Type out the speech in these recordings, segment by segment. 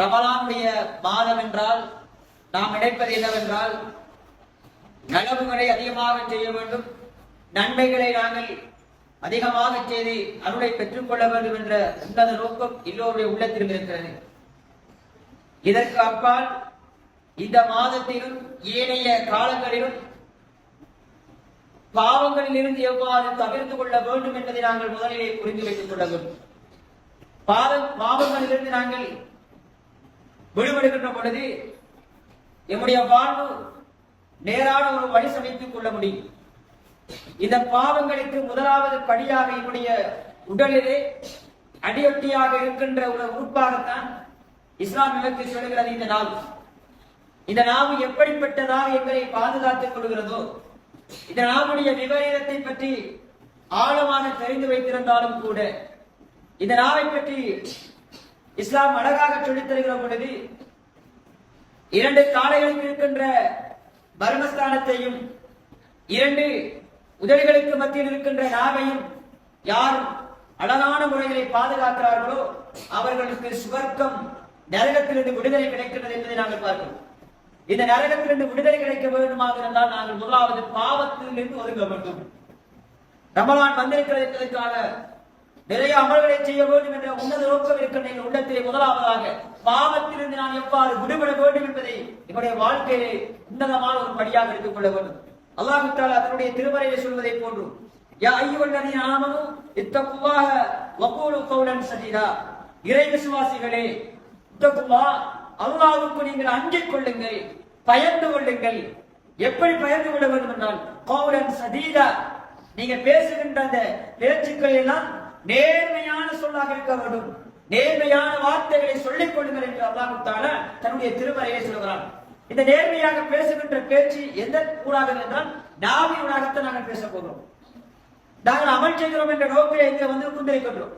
ரமலானுடைய மாதம் என்றால் நாம் நினைப்பது என்னவென்றால் நலவுகளை அதிகமாக செய்ய வேண்டும். நன்மைகளை நாங்கள் அதிகமாக செய்து அருளை பெற்றுக்கொள்ள வேண்டும் என்ற உன்னத நோக்கம் எல்லோருடைய உள்ளத்திலும் இருக்கிறது. இதற்கு அப்பால் இந்த மாதத்திலும் ஏனைய காலங்களிலும் பாவங்களில் இருந்து எவ்வாறு தவிர்த்து கொள்ள வேண்டும் என்பதை நாங்கள் முதலிலே புரிந்து வைத்துக் கொள்ள வேண்டும். பாவங்களிலிருந்து நாங்கள் விடுபடுகின்ற பொழுது எம்முடைய வாழ்வு நேரான ஒரு வழி சமைத்துக் கொள்ள முடியும். இந்த பாவங்களுக்கு முதலாவது படியாக என்னுடைய உடலிலே அடியொட்டியாக இருக்கின்ற ஒரு உறுப்பாகத்தான் இஸ்லாம் விளக்கு சொல்கிறது இந்த நாவு. இந்த நாவு எப்படிப்பட்டதாக எங்களை பாதுகாத்துக் கொள்கிறதோ இந்த நாவுடைய விபரீதத்தை பற்றி ஆழமாக தெரிந்து வைத்திருந்தாலும் கூட இந்த நாவை பற்றி இஸ்லாம் அழகாக சொல்லித் தருகிற பொழுது இரண்டு காலைகளுக்கு இருக்கின்ற பர்மஸ்தானத்தையும் இரண்டு உதடுகளுக்கு மத்தியில் இருக்கின்ற நாவையும் யார் அழகான முறைகளை பாதுகாக்கிறார்களோ அவர்களுக்கு சுவர்க்கம் நரகத்திலிருந்து விடுதலை கிடைக்கிறது என்பதை நாங்கள் பார்க்கிறோம். இந்த நரகத்திலிருந்து விடுதலை கிடைக்க வேண்டுமாக இருந்தால் நாங்கள் முதலாவது பாவத்திலிருந்து ஒதுங்க வேண்டும். ரமலான் வந்திருக்கிறது என்பதற்காக நிறைய அமல்களை செய்ய வேண்டும் என்ற உன்னத நோக்கம் இருக்கின்ற எங்கள் உள்ளத்திலே முதலாவதாக பாவத்திலிருந்து நான் எவ்வாறு விடுபட வேண்டும் என்பதை என்னுடைய வாழ்க்கையிலே உன்னதமான ஒரு படியாக எடுத்துக் கொள்ள வேண்டும். அல்லாஹு தாலா அதனுடைய திருமறையை சொல்வதை போன்று யா ஐயுவல்லதி ஆமனு இத்தகுவாக வக்கூலு கௌலன் சதீரா. இறை விசுவாசிகளே இத்தகுவா அல்லாவுக்கு நீங்கள் அஞ்சிக் கொள்ளுங்கள் பயந்து கொள்ளுங்கள். எப்படி பயந்து கொள்ள வேண்டும் என்றால் கௌலன் சதீரா. நீங்க பேசுகின்ற அந்த பேச்சுக்கள் எல்லாம் நேர்மையான சொல்லாக இருக்க வேண்டும். நேர்மையான வார்த்தைகளை சொல்லிக் கொள்ளுங்கள் என்று அல்லாஹு தன்னுடைய திருமறையை சொல்கிறான். இந்த நேர்மையாக பேசுகின்ற பேச்சு எந்த ஊடாக என்றால் நாவி ஊடாகத்தான் நாங்கள் பேச போகிறோம். நாங்கள் அமல் செய்கிறோம் என்ற நோக்கிலே இங்கே வந்து கொண்டிருக்கின்றோம்.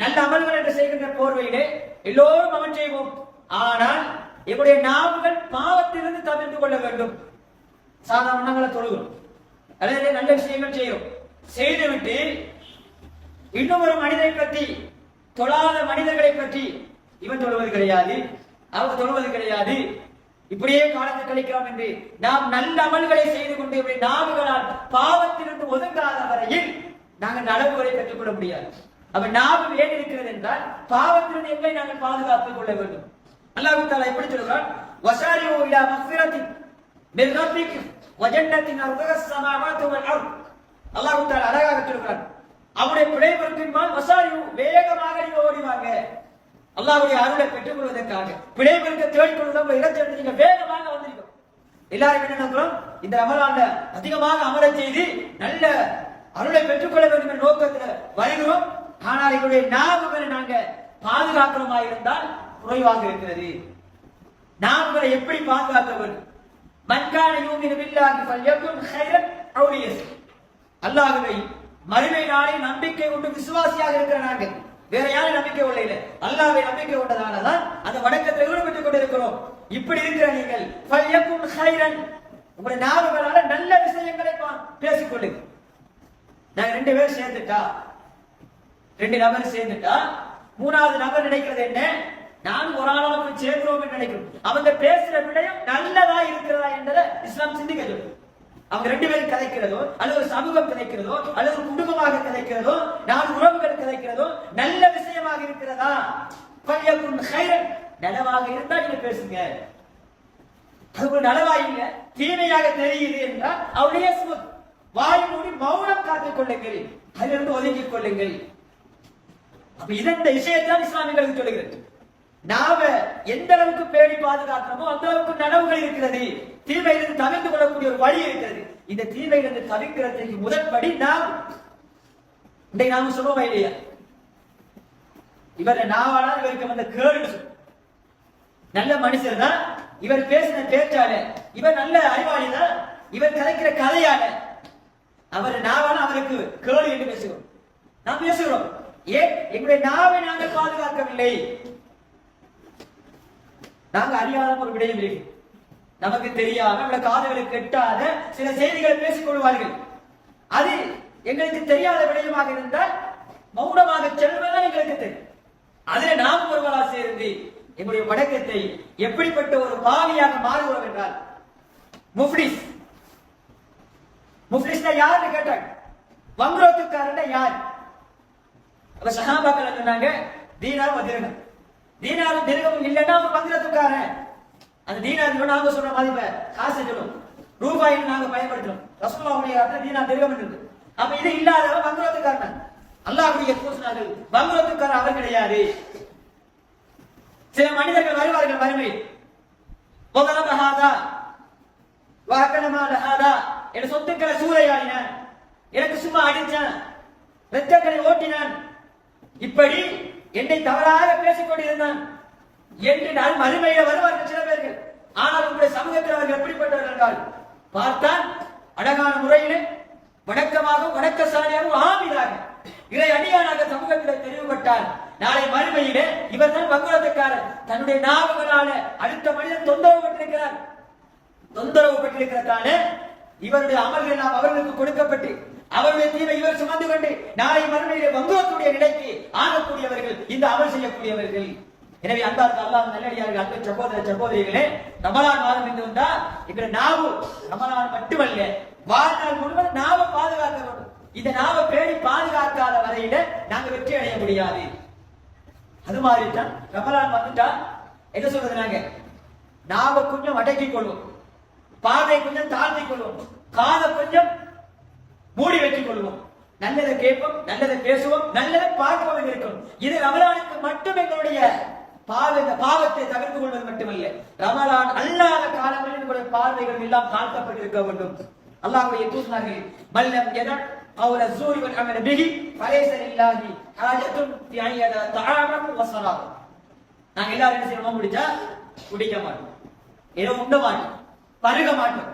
நல்ல அமல்கள் என்று செய்கின்ற போர்வையிலே எல்லோரும் அமல் செய்வோம். ஆனால் எங்களுடைய நாவுகள் பாவத்திலிருந்து தவிர்த்து கொள்ள வேண்டும். சாதாரணங்களை தொழுகிறோம். அல்லது நல்ல விஷயங்கள் செய்யும் செய்துவிட்டு இன்னும் ஒரு மனிதனை பற்றி தொழாத மனிதர்களை பற்றி இவன் தொழுவது கிடையாது அவர் தொழுவது கிடையாது. இப்படியே காலத்தை கழிக்கலாம் என்று நாம் நல்ல அமல்களை செய்து கொண்டு இப்படி நாவுகளால் பாவத்திலிருந்து ஒதுங்காத வரையில் நாங்கள் நலவுகளை பெற்றுக்கொள்ள முடியாது. அப்ப நாவு ஏன் இருக்கிறது என்றால் பாவத்திலிருந்து எங்களை நாங்கள் பாதுகாத்துக் கொள்ள வேண்டும். அல்லாஹு தாலா எப்படி சொல்றான்? வசாரி ஓயா மஃபிரத்தின் மின் ரப்பிக்கும் வஜன்னத்தின் அர்தக ஸமாவாத்து வல் அர்த். தாலா அழகாக சொல்கிறான் அவருடைய பிழைபொருத்தின்பால் வசாரி வேகமாக நீங்க ஓடிவாங்க. அல்லாவுடைய அருளை பெற்றுக் கொள்வதற்காக பிழைபொருக்க தேடிக்கொள்ளும் இடத்தை நீங்க வேகமாக வந்திருக்கோம். எல்லாரும் என்ன நினைக்கிறோம் இந்த அமலாண்ட அதிகமாக அமர செய்து நல்ல அருளை பெற்றுக்கொள்ள வேண்டும் என்ற நோக்கத்தில் வருகிறோம். ஆனால் எங்களுடைய நாவுகளை நாங்க பாதுகாக்கிறோமா இருந்தால் குறைவாக இருக்கிறது. நாவுகளை எப்படி பாதுகாக்க வேண்டும்? மன்கான யூமின் பில்லாஹி பல்யக்கும் ஹைரத் அவு அல்லாஹுவை மறுமை நாளை நம்பிக்கை கொண்டு விசுவாசியாக இருக்கிற நாங்கள் வேற யாரும் நம்பிக்கை உள்ள இல்லை. அல்லாஹ்வை நம்பிக்கை கொண்டதால தான் அந்த வணக்கத்தை ஈடுபட்டுக் கொண்டிருக்கிறோம். இப்படி இருக்கிற நீங்கள் ஃபல்யகுன் கைரன் உங்களுடைய நாவுகளால நல்ல விஷயங்களை பா- பேசிக்கொள்ளுங்க நாங்க ரெண்டு பேரும் சேர்ந்துட்டா? ரெண்டு நபர் சேர்ந்துட்டா? மூணாவது நபர் நினைக்கிறது என்ன? நான் ஒரு ஆளாக போய் சேர்க்கிறோம் நினைக்கிறோம். அவங்க பேசுற விடயம் நல்லதா இருக்கிறதா என்றதை இஸ்லாம் சிந்திக்க சொல்லுங்க அவங்க ரெண்டு பேரும் கதைக்கிறதோ அல்லது ஒரு சமூகம் கதைக்கிறதோ அல்லது குடும்பமாக கதைக்கிறதோ நாலு உறவுகள் கதைக்கிறதோ நல்ல விஷயமாக இருக்கிறதா? பல்யகுன் நலவாக இருந்தா நீங்க பேசுங்க. அது ஒரு தீமையாக தெரியுது என்றால் அவருடைய சுமத் வாய் மூடி மௌனம் காத்துக் கொள்ளுங்கள் அதிலிருந்து ஒதுங்கிக் கொள்ளுங்கள். அப்ப இதந்த விஷயத்தான் இஸ்லாமியர்களுக்கு சொல்லுகிறது. நாம எந்த அளவுக்கு பேணி பாதுகாக்கிறோமோ அந்த அளவுக்கு நனவுகள் இருக்கிறது. தீமையிலிருந்து தவிர்த்து கொள்ளக்கூடிய ஒரு வழி இருக்கிறது. இந்த தீமையிலிருந்து தவிர்க்கிறதுக்கு முதல் படி நாம் இன்றைக்கு நாம சொல்லுவோம் இல்லையா? இவரை நாவாளா இவருக்கு வந்த கேடு நல்ல மனுஷர் தான். இவர் பேசின பேச்சால இவர் நல்ல அறிவாளி தான். இவர் கலைக்கிற கதையால அவர் நாவால அவருக்கு கேடு என்று பேசுகிறோம். நாம் பேசுகிறோம். ஏன்? எங்களுடைய நாவை நாங்கள் பாதுகாக்கவில்லை. நாங்க அறியாத ஒரு விடயம் இருக்கு நமக்கு தெரியாம நம்மள காதுகளை கெட்டாத சில செய்திகளை பேசிக் கொள்வார்கள். அது எங்களுக்கு தெரியாத விடயமாக இருந்தால் மௌனமாக செல்வதுதான் எங்களுக்கு தெரியும். அதுல நாம் ஒருவரா சேர்ந்து எங்களுடைய வணக்கத்தை எப்படிப்பட்ட ஒரு பாவியாக மாறுகிறோம் என்றால் முஃப்டிஸ் முஃப்லிஸ்னா யாருன்னு கேட்டாங்க. வங்குரோத்துக்காரன் யார்? அப்ப சஹாபாக்கள் சொன்னாங்க? தீனாரும் திருகம் தீனாரும் திருகமும் இல்லைன்னா அவன் வங்குரோத்துக்காரன் அந்த தீனார் நாங்க சொல்ற மதிப்பை காசு சொல்லும். ரூபாயில் நாங்க பயன்படுத்துறோம். ரசூலாவுடைய அர்த்தம் தீனா திருகம் இருக்கு. அப்ப இது இல்லாதவன் வங்குரோத்துக்காரன் அல்லாஹுடைய தூசினார்கள் வங்குரோத்துக்காரன் அவர் கிடையாது சில மனிதர்கள் வருவார்கள் வறுமை முதலாம் ஹாதா வாக்கனமான ஹாதா என் சொத்துக்களை சூறையாடினான். எனக்கு சும்மா அடிச்சான். ரத்தங்களை ஓட்டினான். இப்படி என்னை தவறாக பேசிக் கொண்டிருந்தான். என்று நான் மறுமையில வருவார்கள் சில பேர்கள். ஆனால் உங்களுடைய சமூகத்தில் அவர்கள் எப்படிப்பட்டவர்கள் என்றால் பார்த்தால் அழகான முறையிலே வணக்கமாக வணக்கசாலியாக ஆமிதாக இறை அடியானாக சமூகத்தில் தெரிவுபட்டார் நாளை மறுமையிலே இவர் தான் வங்குளத்துக்காரர் தன்னுடைய நாவுகளால அடுத்த மனிதன் தொந்தரவு பெற்றிருக்கிறார். தொந்தரவு பெற்றிருக்கிறதால இவருடைய அமல்கள் எல்லாம் அவர்களுக்கு கொடுக்கப்பட்டு அவருடைய தீமை இவர் சுமந்து கொண்டு நாளை மறுமையிலே வங்குளத்துடைய நிலைக்கு ஆகக்கூடியவர்கள் இந்த அமல் செய்யக்கூடியவர்கள். எனவே அன்பார்ந்த அல்லாஹ் நல்லடியார்கள் அன்பு சகோதர சகோதரிகளே ரமலான் மாதம் என்று வந்தா எங்களை நாவு ரமலான் மட்டுமல்ல வாழ்நாள் முழுவதும் நாவ பாதுகாக்க வேண்டும். இந்த நாவ பேணி பாதுகாக்காத வரையில நாங்க வெற்றி அடைய முடியாது. அது மாதிரி தான் ரமலான் வந்துட்டா என்ன சொல்றது நாங்க நாவ கொஞ்சம் அடக்கி கொள்வோம். பார்வை கொஞ்சம் தாழ்த்தி கொள்வோம். காதை கொஞ்சம் மூடி வைத்துக் கொள்வோம். நல்லதை கேட்போம் நல்லதை பேசுவோம் நல்லதை பார்ப்போம் இருக்கும் இது ரமலானுக்கு மட்டும் எங்களுடைய பாவ இந்த பாவத்தை தவிர்த்து கொள்வது மட்டுமல்ல. ரமலான் அல்லாத காலங்களில் எங்களுடைய பார்வைகள் எல்லாம் தாழ்த்தப்பட்டிருக்க வேண்டும். அல்லாஹுடைய தூதர்கள் மல்லம் எதன்? அவர் சூரியன் வல் அமல பிஹி இல்லாதி ஹாஜத்தும் ஹாஜத்துன் ஃபி அய்யத நாங்க எல்லாரும் என்ன செய்யணும் முடிச்சா குடிக்க மாட்டோம். ஏதோ உண்ட மாட்டோம். பருக மாட்டோம்.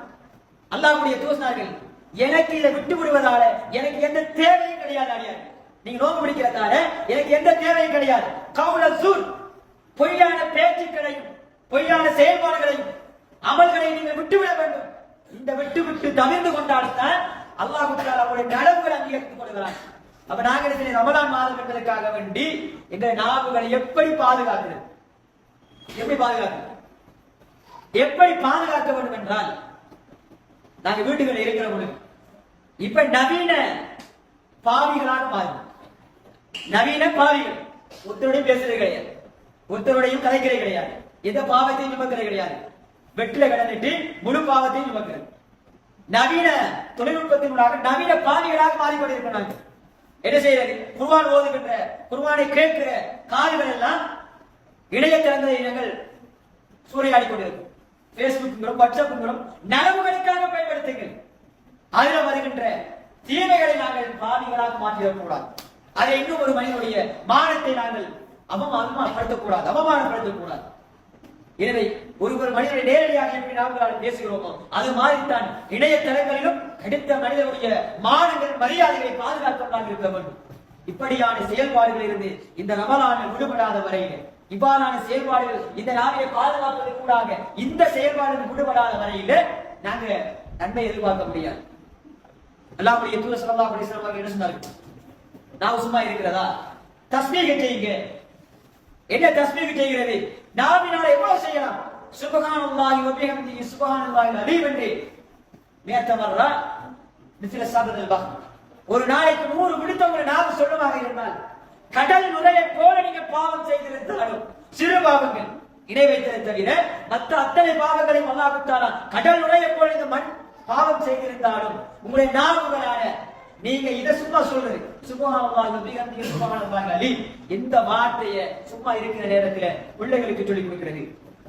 அல்லாஹ்வுடைய தூதர்கள் எனக்கு இதை விட்டு விடுவதால எனக்கு எந்த தேவையும் கிடையாது அடியார். நீங்க நோக்கு பிடிக்கிறதால எனக்கு எந்த தேவையும் கிடையாது. கவுல சூர் பொய்யான பேச்சுக்களையும் பொய்யான செயல்பாடுகளையும் அமல்களை நீங்கள் விட்டுவிட வேண்டும். இந்த விட்டு விட்டு தவிர்த்து கொண்டால்தான் அல்லாஹ் தாலா அவருடைய நலவுகளை அங்கீகரித்துக் கொள்கிறார் அப்ப நாங்க ரமலான் மாதம் என்பதற்காக வேண்டி எங்கள் நாவுகளை எப்படி பாதுகாக்கிறது? எப்படி பாதுகாக்கிறது? எப்படி பாதுகாக்க வேண்டும் என்றால் நாங்க வீட்டுகளில் இருக்கிற பொழுது இப்ப நவீன பாவிகளாக மாறும். நவீன பாவிகள். ஒருத்தருடையும் பேசுறது கிடையாது. ஒருத்தருடையும் கலைக்கிறது கிடையாது. எந்த பாவத்தையும் சுமக்கிறது கிடையாது. வெற்றில கடந்துட்டு முழு பாவத்தையும் சுமக்கிறது. நவீன தொழில்நுட்பத்தினூடாக நவீன பாவிகளாக மாறிக்கொண்டிருக்கிறோம் நாங்கள். என்ன செய்யறது? குர்வான் ஓதுகின்ற குர்வானை கேட்கிற காதுகள் எல்லாம் இணைய திறந்த இனங்கள் சூறையாடி கொண்டிருக்கும் பேஸ்புக் வாட்ஸ்அப் நலவுகளுக்காக பயன்படுத்துங்கள். அதில் வருகின்ற தீமைகளை நாங்கள் பாவிகளாக மாற்றிடக்கூடாது. அதை இன்னும் ஒரு மனிதனுடைய மானத்தை நாங்கள் அவமானப்படுத்தக்கூடாது அவமானப்படுத்தக்கூடாது. எனவே ஒரு ஒரு மனிதனை நேரடியாக எப்படி நாங்கள் பேசுகிறோமோ அது மாதிரித்தான் இணையதளங்களிலும் அடுத்த மனிதனுடைய மானங்கள் மரியாதைகளை பாதுகாக்கப்படாமல் இருக்க வேண்டும். இப்படியான செயல்பாடுகள் இருந்து இந்த ரமலான விடுபடாத வரையில் இவ்வாறான செயல்பாடுகள் இந்த நாவியை பாதுகாப்பது கூடாக இந்த செயல்பாடுகள் விடுபடாத வரையிலே நாங்க நன்மை எதிர்பார்க்க முடியாது. அல்லாஹ்வுடைய தூதர் ஸல்லல்லாஹு அலைஹி வஸல்லம் அவர்கள் என்ன சொன்னார்கள்? நான் சும்மா இருக்கிறதா? தஸ்மீக செய்யுங்க என்ன தஸ்மீக செய்கிறது நாவினால் எவ்வளவு செய்யலாம்? சுபஹானல்லாஹி வ பிஹம்திஹி சுபஹானல்லாஹில் அலீம் என்று. மேத்தமர்ரா மிஸ்ல சாபதல் பஹ் ஒரு நாளைக்கு நூறு விடுத்தவங்க நாவு சொல்லுமாக இருந்தால் கடல் நுரையை போல நீங்க பாவம் செய்திருந்தாலும் சிறு பாவங்கள். இணை வைத்ததை தவிர மற்ற அத்தனை பாவங்களையும் அல்லாஹ் தாலா கடல் நுரையை போல இந்த மண் பாவம் செய்திருந்தாலும் உங்களுடைய நாவுகளான நீங்க இத சும்மா சொல்றது. சுபஹானல்லாஹி இந்த வார்த்தைய சும்மா இருக்கிற நேரத்துல பிள்ளைகளுக்கு சொல்லிக் கொடுக்கிறது.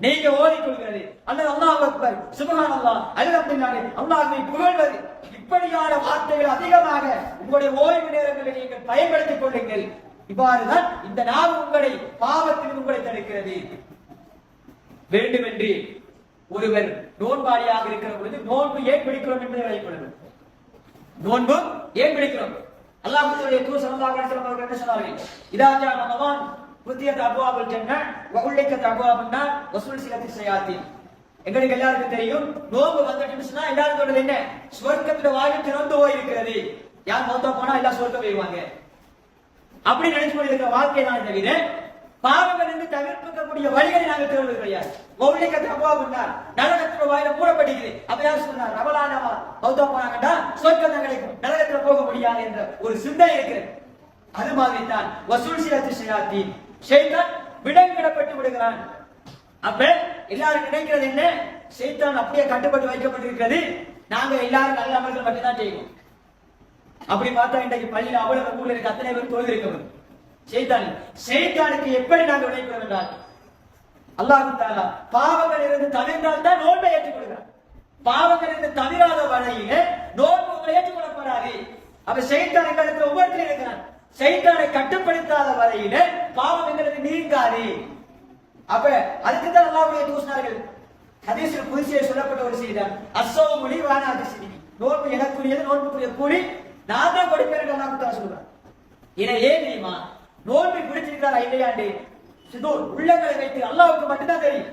நீங்க ஓதிக்கொள்கிறது அல்லது அல்லாஹ் அக்பர் சுபஹானல்லாஹ் அல்ஹம்துலில்லாஹ் அல்லாஹ்வை புகழ்வது. இப்படியான வார்த்தைகள் அதிகமாக உங்களுடைய ஓய்வு நேரங்களில் நீங்கள் பயன்படுத்திக் கொள்ளுங்கள். இவ்வாறுதான் இந்த நாவு உங்களை பாவத்தில் உங்களை தடுக்கிறது. வேண்டுமென்று ஒருவர் நோன்பாளியாக இருக்கிற பொழுது நோன்பு ஏன் பிடிக்கிறோம் என்பதை வைக்கொள்ளுங்கள் நோன்பு ஏன் பிடிக்கிறோம்? அல்லாஹ் தூதர் ஸல்லல்லாஹு அலைஹி வஸல்லம் அவர்கள் என்ன சொன்னார்கள்? இதாஜா ஜா புத்தியத் அபுவாபுல் ஜன்னah வ உல்லிகத் அபுவாபுன் நார் எங்களுக்கு எல்லாருக்கும் தெரியும் நோன்பு வந்துட்டுன்னு சொன்னா எல்லாரும் சொல்றது என்ன? சுவர்க்கத்துல வாயில் திறந்து போயிருக்கிறது. யார் மௌத்தா போனா எல்லாம் சுவர்க்கம் போயிருவாங்க. அப்படி நினைச்சு கொண்டிருக்கிற வாழ்க்கை தான் தவிர பாவங்கள் இருந்து தவிர்ப்பு கொடுக்கக்கூடிய வழிகளை நாங்கள் தேடுவது கிடையாது மௌலிகத்தை அப்பா பண்ணார் நரகத்துல வாயில மூடப்பட்டிருக்குது அப்ப யார் சொன்னார் ரவலானவா பௌத்தம் போனாங்கடா சொர்க்கம் கிடைக்கும் நரகத்துல போக முடியாது என்ற ஒரு சிந்தனை இருக்கிறது. அது மாதிரி தான் வசூல் சிலத்து ஷயாத்தி ஷைத்தான் விடங்கிடப்பட்டு விடுகிறான். அப்ப எல்லாரும் நினைக்கிறது என்ன? ஷைத்தான் அப்படியே கட்டுப்பட்டு வைக்கப்பட்டிருக்கிறது. நாங்க எல்லாரும் நல்ல அமல்கள் மட்டும்தான் செய்வோம். அப்படி பார்த்தா இன்றைக்கு பள்ளியில் அவ்வளவு கூட இருக்கு. அத்தனை பேர் தொழில் இருக்கணும் செய்தான் செய்தானுக்கு எப்படி நாங்கள் விளைவிக்கிறோம் என்றால் அல்லாஹு தாலா பாவங்கள் இருந்து தவிர்ந்தால் தான் நோன்பை ஏற்றுக்கொள்கிறார். பாவங்கள் இருந்து தவிராத வரையில நோன்பு உங்களை ஏற்றுக்கொள்ளப்படாது அப்ப செய்தான் எங்களுக்கு ஒவ்வொருத்தரும் இருக்கிறான் செய்தானை கட்டுப்படுத்தாத வரையிலே பாவம் எங்களுக்கு நீங்காது. அப்ப அதுக்கு தான் அல்லாவுடைய தூசினார்கள் ஹதீஸில் புதுசியை சொல்லப்பட்ட ஒரு செய்தார் அசோ மொழி வானாதி அதிசயி நோன்பு எனக்குரியது நோன்புக்குரிய கூலி நான் தான் கொடுப்பேன் என்று அல்லாஹ் தான் சொல்றான் இதை ஏன் தெரியுமா? நோன்பை பிடிச்சிருக்கிறார் ஐந்தையாண்டு சிதூர் உள்ளங்களை வைத்து அல்லாவுக்கு மட்டும்தான் தெரியும்.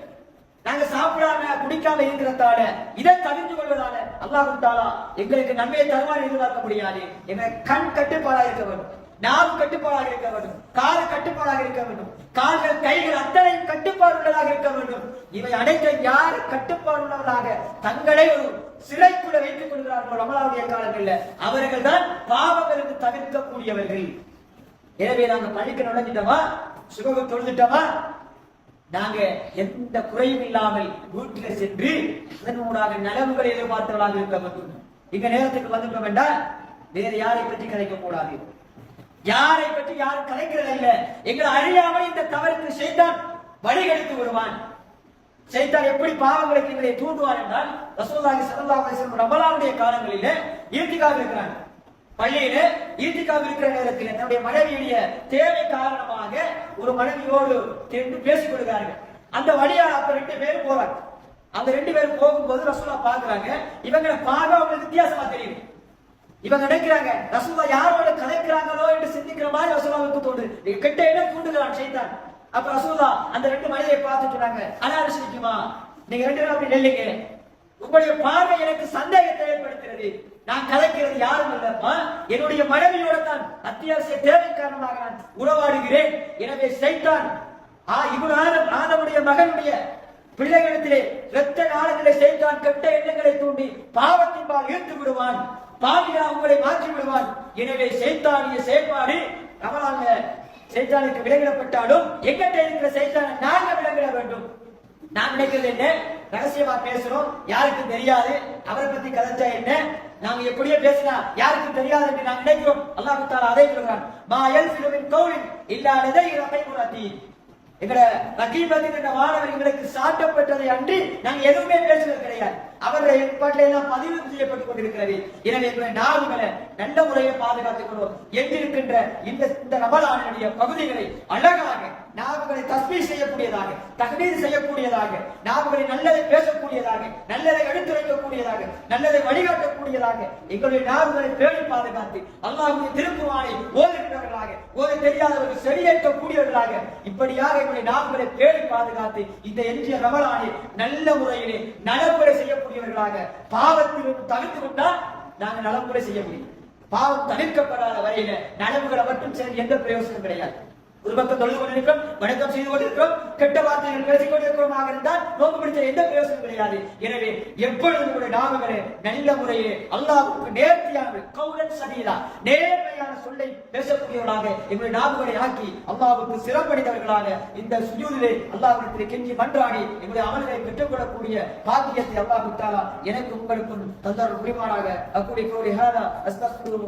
நாங்க சாப்பிடாம குடிக்காம இருக்கிறதால இதை தவிர்த்து கொள்வதால அல்லாஹு தாலா எங்களுக்கு நன்மையை தருவான் எதிர்பார்க்க முடியாது. எங்க கண் கட்டுப்பாடாக இருக்க வேண்டும். நாவு கட்டுப்பாடாக இருக்க வேண்டும். கால் கட்டுப்பாடாக இருக்க வேண்டும். கால்கள் கைகள் அத்தனை கட்டுப்பாடு உள்ளதாக இருக்க வேண்டும். இவை அனைத்தும் யார் கட்டுப்பாடு உள்ளவர்களாக தங்களை ஒரு சிறைக்குள்ள வைத்துக் கொள்கிறார்கள் ரமலாவுடைய காலங்களில் அவர்கள் தான் பாவங்களுக்கு தவிர்க்கக்கூடியவர்கள். எனவே நாங்க பள்ளிக்கு நுழைஞ்சிட்டோமா? சுகம் தொழுதுட்டவா நாங்க எந்த குறையும் இல்லாமல் வீட்டில் சென்று அதன் மூலமாக நலவுகளை எதிர்பார்த்தவர்களாக இருக்க வேண்டும். இங்க நேரத்துக்கு வந்துட்டோம் என்றால் வேறு யாரை பற்றி கதைக்க கூடாது? யாரை பற்றி யாரும் கலைக்கிறது இல்ல எங்களை அறியாமல் இந்த தவறுக்கு செய்தான் வழிகெடுத்து விடுவான் செய்தான் எப்படி பாவங்களுக்கு எங்களை தூண்டுவான் என்றால் ரசூலுல்லாஹி ஸல்லல்லாஹு அலைஹி வஸல்லம் ரமலானுடைய காலங்களிலே ஈர்த்திக்காக இருக்கிறாங்க. பள்ளியில ஈர்த்திக்காக இருக்கிற நேரத்தில் தன்னுடைய மனைவியுடைய தேவை காரணமாக ஒரு மனைவியோடு என்று பேசிக் கொடுக்கிறார்கள் அந்த வழியா அப்ப ரெண்டு பேரும் போறாங்க. அந்த ரெண்டு பேரும் போகும்போது ரசூலா பாக்குறாங்க இவங்களை பார்க்க அவங்களுக்கு வித்தியாசமா தெரியுது. இவங்க நினைக்கிறாங்க ரசூலா யாரோட கலைக்கிறாங்களோ என்று சிந்திக்கிற மாதிரி ரசூலாவுக்கு தோணுது. கெட்ட இடம் தூண்டுகிறான் செய்தான் அப்ப ரசூலா அந்த ரெண்டு மனிதரை பார்த்து சொன்னாங்க அனாரிசிக்குமா நீங்க ரெண்டு பேரும் அப்படி நெல்லுங்க. உங்களுடைய பார்வை எனக்கு சந்தேகத்தை ஏற்படுத்துகிறது. நான் கலைக்கிறது யாரும் இல்லப்பா என்னுடைய மனைவியோட தான் அத்தியாவசிய தேவை காரணமாக நான் உறவாடுகிறேன். எனவே சைத்தான் ஆ இவன் ஆதம் ஆதமுடைய மகனுடைய பிள்ளைகளிடத்திலே இரத்த நாளத்திலே செய்தான் கெட்ட எண்ணங்களை தூண்டி பாவத்தின்பால் ஈர்த்து விடுவான். பாவியா உங்களை மாற்றி விடுவான். எனவே செய்தானிய செயல்பாடு அவனாங்க செய்தானுக்கு விலகிடப்பட்டாலும் எங்கிட்ட இருக்கிற செய்தானை நாங்க விலகிட வேண்டும். நான் நினைக்கிறது என்ன? ரகசியமா பேசுறோம். யாருக்கும் தெரியாது. அவரை பத்தி கதைச்சா என்ன? நாங்க எப்படியோ பேசினா யாருக்கும் தெரியாது என்று நான் நினைக்கிறோம். அல்லாஹ் தாலா அதை சொல்கிறான் மா எல் சிலுவின் கௌலின் இல்லா லதைஹி ரகைபுன் எங்களை எங்கட ரகீபதி என்ற மாணவர் எங்களுக்கு சாட்டப்பட்டதை அன்றி நாங்க எதுவுமே பேசுவது கிடையாது. அவருடைய ஏற்பாட்டில் எல்லாம் பதிவு செய்யப்பட்டுக் கொண்டிருக்கிறது. எனவே எங்களுடைய நாவுகளை நல்ல முறையை பாதுகாத்துக் கொள்வோம். எங்கிருக்கின்ற இந்த இந்த ரமலானுடைய பகுதிகளை அழகாக நாவுகளை தஸ்மி செய்யக்கூடியதாக தகவீர் செய்யக்கூடியதாக நாவுகளை நல்லதை பேசக்கூடியதாக நல்லதை எடுத்துரைக்கக்கூடியதாக நல்லதை வழிகாட்டக்கூடியதாக எங்களுடைய நாவுகளை பேணி பாதுகாத்து அல்லாஹுடைய திருக்குறானை ஓதுகின்றவர்களாக ஓத தெரியாதவர்கள் செடியேற்றக்கூடியவர்களாக இப்படியாக எங்களுடைய நாவுகளை பேணி பாதுகாத்து இந்த எஞ்சிய ரமலானை நல்ல முறையிலே நலமுறை செய்யக்கூடியவர்களாக பாவத்திலும் தவிர்த்து கொண்டால் நாங்கள் நலமுறை செய்ய முடியும். பாவம் தவிர்க்கப்படாத வரையில நலவுகளை மட்டும் சேர்ந்து எந்த பிரயோசனம் கிடையாது. ஒரு பக்கம் தொழுது கொண்டிருக்கிறோம் வணக்கம் செய்து கொண்டிருக்கிறோம் கெட்ட வார்த்தைகள் பேசிக் கொண்டிருக்கிறோமாக இருந்தால் நோக்கு பிடிச்ச எந்த பிரயோசனம் கிடையாது. எனவே எப்பொழுதும் கூட நாமங்களே நல்ல முறையே அல்லாவுக்கு நேர்த்தியான கௌரன் சதீதா நேர்மையான சொல்லை பேசக்கூடியவர்களாக எங்களுடைய நாமங்களை ஆக்கி அல்லாவுக்கு சிறப்படைந்தவர்களாக இந்த சுஜூதிலே அல்லாவிடத்தில் கெஞ்சி மன்றாடி எங்களுடைய அமல்களை பெற்றுக்கொள்ளக்கூடிய பாக்கியத்தை அல்லாஹ் தாலா எனக்கு உங்களுக்கும் தந்தார் புரிவானாக அக்கூடிய கோடி ஹாதா அஸ்தக்ஃபிரு